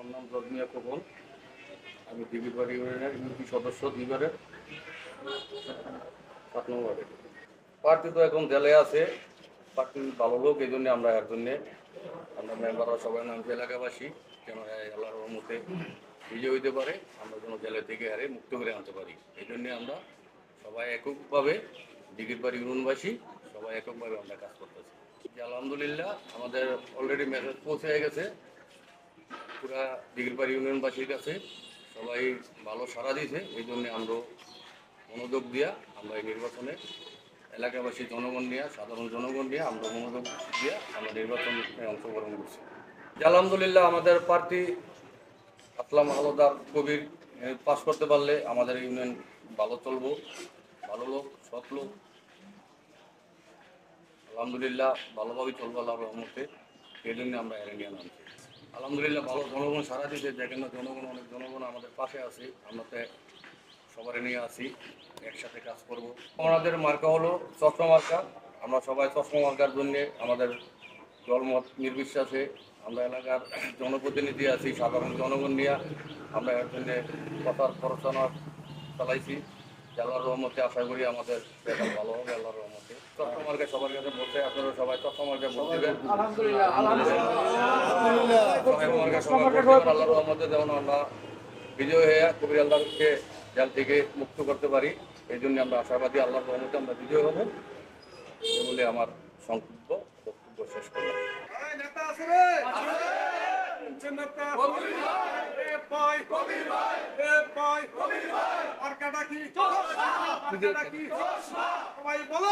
আমার নাম জজমিয়া কবল আমি দিবিরবাড়ি ইউনিয়নের ইউপি সদস্য দুইবারের, সাত নম্বরে প্রার্থী তো এখন জেলে আছে প্রার্থী ভালো লোক, এই জন্য আমরা এর জন্যে, আমরা মেম্বাররা সবাই নামছি এলাকাবাসী এই আল্লাহর রহমতে বিজয় হইতে পারে, আমরা যেন জেলে থেকে আরে মুক্ত করে আনতে পারি। এই জন্যে আমরা সবাই এককভাবে দিঘিরপাড়ি ইউনিয়নবাসী, সবাই এককভাবে আমরা কাজ করতেছি। আলহামদুলিল্লাহ, আমাদের অলরেডি মেসেজ পৌঁছে গেছে। পুরা দিঘিরপাড়ি ইউনিয়নবাসীর কাছে সবাই ভালো সাড়া দিয়েছে। এই জন্য আমরা মনোযোগ দিয়া আমরা এই নির্বাচনে এলাকাবাসী জনগণ নিয়ে সাধারণ জনগণ নিয়ে আমরা মনোযোগ দিয়া আমরা নির্বাচনে অংশগ্রহণ করছি। আলহামদুলিল্লাহ আমাদের প্রার্থী আসলাম আলোদার কবির পাশ করতে পারলে আমাদের ইউনিয়ন ভালো চলবো, ভালো লোক, সৎ লোক। আলহামদুলিল্লাহ ভালোভাবেই চলবো আল্লাহর রহমতে। এই জন্য আমরা এর নামছি আলহামদুলিল্লাহ ভালো জনগণ, সারা দিতে যেখানে জনগণ অনেক জনগণ আমাদের পাশে আছে, আমরা তো সবাই নিয়ে আসি, একসাথে কাজ করব। আমাদের মার্কা হলো চশমা মার্কা, আমরা সবাই চশমা মার্কার জন্য আমাদের দলমত নির্বিশ্বাসে আমরা এলাকার জনপ্রতিনিধি আছি, সাধারণ জনগণ নিয়ে আমরা এর জন্য কথার পড়াশোনা চালাইছি। আল্লাহর রহমতে আশা করি আমাদের রেজাল্ট ভালো হবে, আল্লাহর রহমতে। চশমা মার্কা সবার কাছে বলতে আপনারা সবাই চশমা মার্কা দেবেন। আল্লাহর রহমতে যেমন আমরা বিজয় হয়ে কবির আল্লাহকে জেল থেকে মুক্ত করতে পারি এই জন্য আমরা আশাবাদী আল্লাহর রহমতে আমরা বিজয় হব বলে আমার সংক্ষিপ্ত বক্তব্য শেষ করলাম। সবাই বলো।